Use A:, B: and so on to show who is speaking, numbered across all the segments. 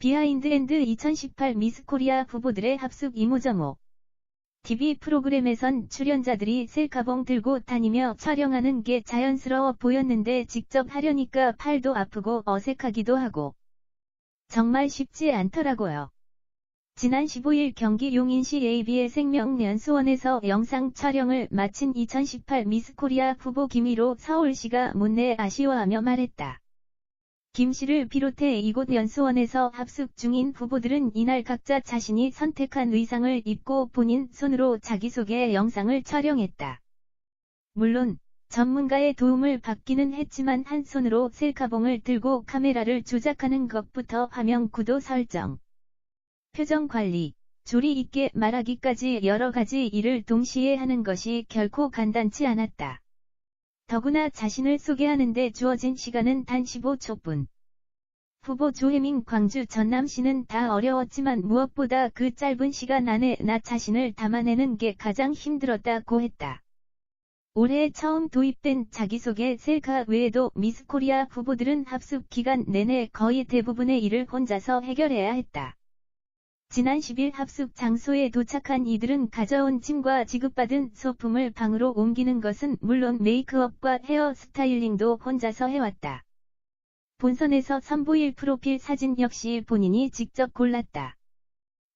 A: 비하인드 앤드 2018 미스 코리아 후보들의 합숙 이모저모. TV 프로그램에선 출연자들이 셀카봉 들고 다니며 촬영하는 게 자연스러워 보였는데 직접 하려니까 팔도 아프고 어색하기도 하고. 정말 쉽지 않더라고요. 지난 15일 경기 용인시 AB의 생명연수원에서 영상 촬영을 마친 2018 미스코리아 후보 김희로 서울시가 못내 아쉬워하며 말했다. 김 씨를 비롯해 이곳 연수원에서 합숙 중인 후보들은 이날 각자 자신이 선택한 의상을 입고 본인 손으로 자기소개 영상을 촬영했다. 물론 전문가의 도움을 받기는 했지만 한 손으로 셀카봉을 들고 카메라를 조작하는 것부터 화면 구도 설정, 표정 관리, 조리 있게 말하기까지 여러 가지 일을 동시에 하는 것이 결코 간단치 않았다. 더구나 자신을 소개하는데 주어진 시간은 단 15초뿐. 후보 조혜민 광주 전남시는 다 어려웠지만 무엇보다 그 짧은 시간 안에 나 자신을 담아내는 게 가장 힘들었다고 했다. 올해 처음 도입된 자기소개 셀카 외에도 미스코리아 후보들은 합숙 기간 내내 거의 대부분의 일을 혼자서 해결해야 했다. 지난 10일 합숙 장소에 도착한 이들은 가져온 짐과 지급받은 소품을 방으로 옮기는 것은 물론 메이크업과 헤어 스타일링도 혼자서 해왔다. 본선에서 선보일 프로필 사진 역시 본인이 직접 골랐다.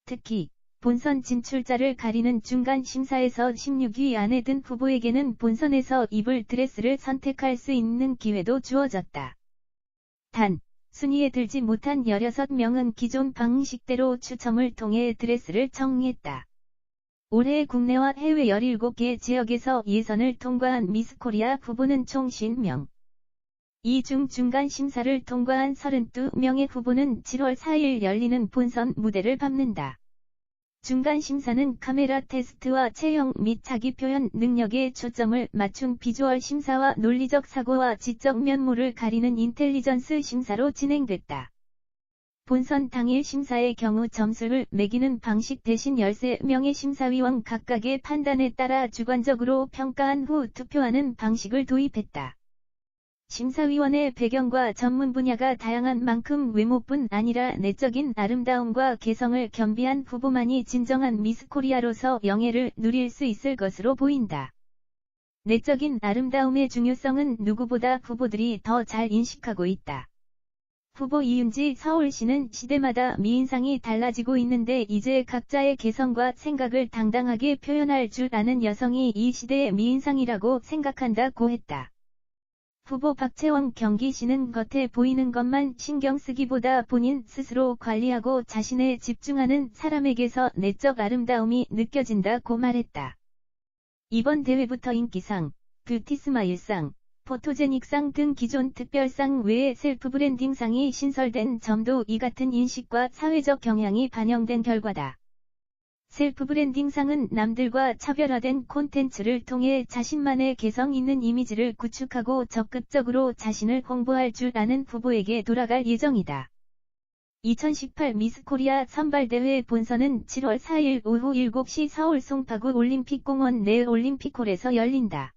A: 특히 본선 진출자를 가리는 중간 심사에서 16위 안에 든 후보에게는 본선에서 입을 드레스를 선택할 수 있는 기회도 주어졌다. 단, 순위에 들지 못한 16명은 기존 방식대로 추첨을 통해 드레스를 청했다. 올해 국내와 해외 17개 지역에서 예선을 통과한 미스코리아 후보는 총 50명. 이 중 중간 심사를 통과한 32명의 후보는 7월 4일 열리는 본선 무대를 밟는다. 중간 심사는 카메라 테스트와 체형 및 자기 표현 능력에 초점을 맞춘 비주얼 심사와 논리적 사고와 지적 면모를 가리는 인텔리전스 심사로 진행됐다. 본선 당일 심사의 경우 점수를 매기는 방식 대신 13명의 심사위원 각각의 판단에 따라 주관적으로 평가한 후 투표하는 방식을 도입했다. 심사위원의 배경과 전문 분야가 다양한 만큼 외모뿐 아니라 내적인 아름다움과 개성을 겸비한 후보만이 진정한 미스코리아로서 영예를 누릴 수 있을 것으로 보인다. 내적인 아름다움의 중요성은 누구보다 후보들이 더 잘 인식하고 있다. 후보 이윤지 서울시는 시대마다 미인상이 달라지고 있는데 이제 각자의 개성과 생각을 당당하게 표현할 줄 아는 여성이 이 시대의 미인상이라고 생각한다고 했다. 후보 박채원 경기시는 겉에 보이는 것만 신경 쓰기보다 본인 스스로 관리하고 자신에 집중하는 사람에게서 내적 아름다움이 느껴진다고 말했다. 이번 대회부터 인기상, 뷰티스마일상, 포토제닉상 등 기존 특별상 외에 셀프 브랜딩상이 신설된 점도 이 같은 인식과 사회적 경향이 반영된 결과다. 셀프 브랜딩상은 남들과 차별화된 콘텐츠를 통해 자신만의 개성 있는 이미지를 구축하고 적극적으로 자신을 홍보할 줄 아는 후보에게 돌아갈 예정이다. 2018 미스코리아 선발대회 본선은 7월 4일 오후 7시 서울 송파구 올림픽공원 내 올림픽홀에서 열린다.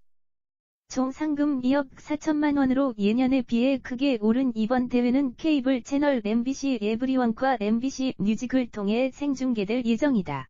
A: 총 상금 2억 4천만 원으로 예년에 비해 크게 오른 이번 대회는 케이블 채널 MBC 에브리원과 MBC 뮤직을 통해 생중계될 예정이다.